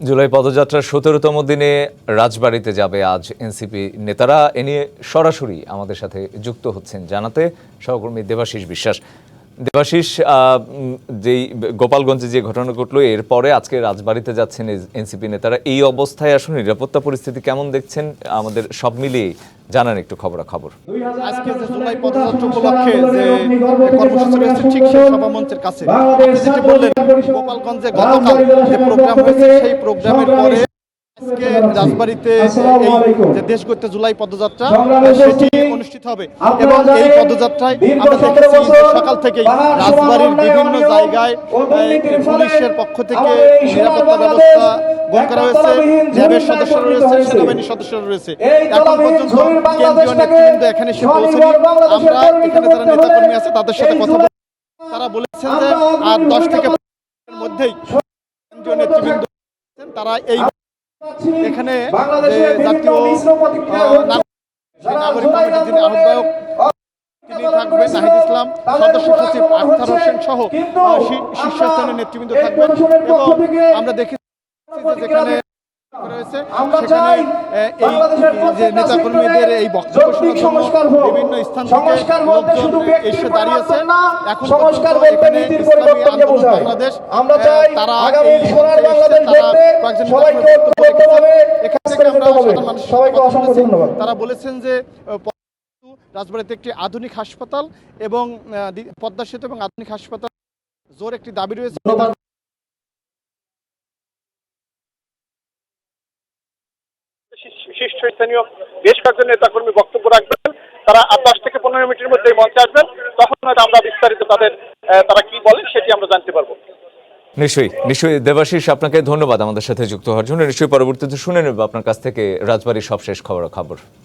জুলাই পদযাত্রার সতেরোতম দিনে রাজবাড়িতে যাবে আজ এনসিপি নেতারা। এ নিয়ে সরাসরি আমাদের সাথে যুক্ত হচ্ছেন জানাতে সহকর্মী দেবাশিস বিশ্বাস। দেবাশিস আহ, যেই গোপালগঞ্জে যে ঘটনা ঘটলো এরপরে আজকে রাজবাড়িতে যাচ্ছেন এনসিপি নেতারা। এই অবস্থায় আসলে নিরাপত্তা পরিস্থিতি কেমন দেখছেন? আমাদের সব মিলিয়ে জানান একটু খবরাখবর। আজকে যে জুলাই পদযাত্রা উপলক্ষে যে কর্মসূচি রয়েছে ঠিক সেই সভামঞ্চের কাছে। যেটি বললেন গোপালগঞ্জে গতকাল যে প্রোগ্রাম হয়েছে সেই প্রোগ্রামের পরে আজকে রাজবাড়িতে এই যে দেশ গড়তে জুলাই পদযাত্রা সেটি অনুষ্ঠিত হবে। এবং এই পদযাত্রায় আমরা দেখেছি সকাল থেকেই রাজবাড়ির বিভিন্ন জায়গায় পুলিশের পক্ষ থেকে নিরাপত্তা ব্যবস্থা গ্রহণ করা হয়েছে র্যাবের সদস্য রয়েছে সেনাবাহিনীর সদস্যরা রয়েছে। এখন পর্যন্ত কেন্দ্রীয় নেতৃবৃন্দ এখানে এসে পৌঁছেনি আমরা এখানে যারা নেতাকর্মী আছে তাদের সাথে কথা বলে তারা বলেছেন যে আর দশ থেকে মধ্যেই কেন্দ্রীয় নেতৃবৃন্দ তারা এই এখানে জাতীয় নাগরিক নাগরিক কমিটির যিনি আহ্বায়ক তিনি থাকবেন নাহিদ ইসলাম সদস্য সচিব আখতার হোসেন সহ শীর্ষস্থানীয় নেতৃবৃন্দ থাকবেন এবং আমরা দেখেছি যেখানে রয়েছে সেখানে এই যে নেতা কর্মীদের এই বক্তব্য শোনার জন্য বিভিন্ন স্থান থেকে লোকজন এসে দাঁড়িয়েছে। এখন সংস্কার এখানে ইসলামী আন্দোলন বাংলাদেশ আমরা চাই তারা আগামী সোনার বাংলাদেশ এসেছেন, তারা গড়তে কয়েকজন সবাইকে নেতাকর্মীর বক্তব্য এখান থেকে আমরা সাধারণ যেতে সবাইকে অসংখ্য ধন্যবাদ। তারা বলেছেন যে রাজবাড়িতে একটি আধুনিক হাসপাতাল এবং পদ্মা সেতু এবং আধুনিক হাসপাতাল জোর একটি দাবি রয়েছে। শীর্ষস্থানীয় বেশ কয়েকজন নেতাকর্মী বক্তব্য রাখবেন। তারা আর দশ থেকে পনেরো মিনিটের মধ্যে মঞ্চে আসবেন। তখন হয়তো আমরা বিস্তারিত তাদের তারা কি বলেন সেটি আমরা জানতে পারব। নিশ্চয়ই নিশ্চয়ই। দেবাশিস আপনাকে ধন্যবাদ আমাদের সাথে যুক্ত হওয়ার জন্য। নিশ্চয়ই পরবর্তীতে শুনে নেব আপনার কাছ থেকে রাজবাড়ির সবশেষ খবর খবর